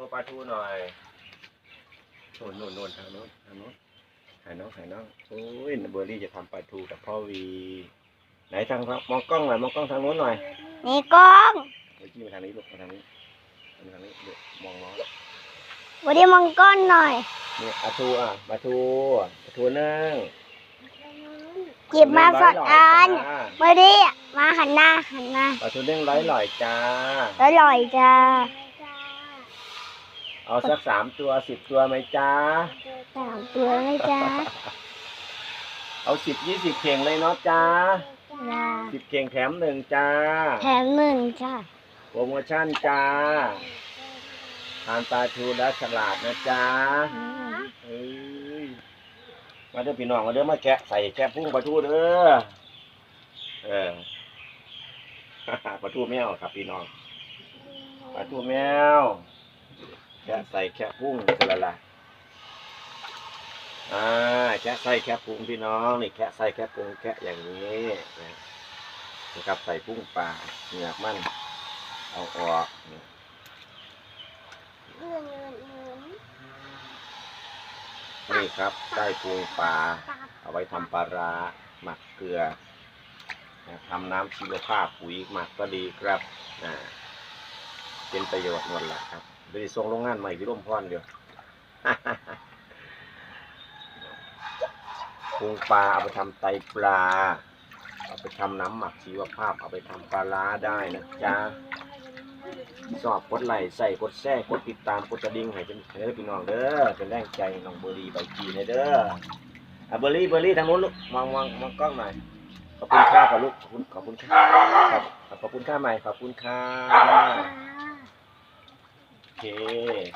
ตัวปลาทูหน่อยโน่นโน่นโน่นทางโน้นทางโน้นถ่ายน้องถ่ายน้องโอ้ยเบอร์รี่จะทำปลาทูกับพ่อวี ไหนทางมองกล้องหน่อยมองกล้องทางโน้นหน่อยนี่กล้องเมื่อกี้มาทางนี้ลูกมาทางนี้มาทางนี้เดี๋ยวมองน้องวันนี้มองก้อนหน่อยนี่ปลาทูอะปลาทูปลาทูนึ่งหยิบมาสองอันจ้าวันนี้มาหันหน้าหันหน้าปลาทูนึ่งร้อยหล่อยจ้าอร่อยจ้า เอาสักสามตัวสิบตัวไหมจ้าสามตัวไหมจ้าเอาสิบยี่สิบเข่งเลยเนาะจ้าจ้าสิบเข่งแถมหนึ่งจ้า แถมหนึ่งจ้าโปรโมชั่นจ้าทานปลาทูแล้วฉลาดนะจ้าเอ้ยมาเด้อพี่น้องมาเด้อมาแกะใส่แกะพุ่งปลาทูเด้อเออปลาทูแมวครับพี่น้องปลาทูแมว แกะใส่แกะพุ่งกันละล่ะอ่าแกะใส่แกะพุ่งพี่น้องนี่แกะใส่แกะพุ่งแกะอย่างนี้นะครับใส่พุ่งปลาเหงือกมันเอาออกนี่นี่ครับได้พุงปลาเอาไว้ทำปลาร้าหมักเกลือนะทำน้ำชีวภาพปุ๋ยหมักก็ดีครับอ่เป็นประโยชน์หมดแหละครับ เดี๋ยวสิส่งโรงงานใหม่ที่ร่มพรเดียวพุงปลาเอาไปทำไตปลา เอาไปทำน้ำหมักชีวภาพ เอาไปทำปลาร้าได้นะจ๊ะสอบกดไลค์ใส่กดแชร์กดติดตามกดกระดิ่งให้เป็นเด้อพี่น้องเด้อเป็นแรงใจหน้องเบอรี่ใบจีนเด้ออะเบอร์รี่เบอร์รี่ทางนู้นลูกมองมองมองกล้องหน่อยขอบคุณค่ากับลูกขอบคุณขอบคุณค่าครับขอบคุณค่าใหม่ขอบคุณค่า เค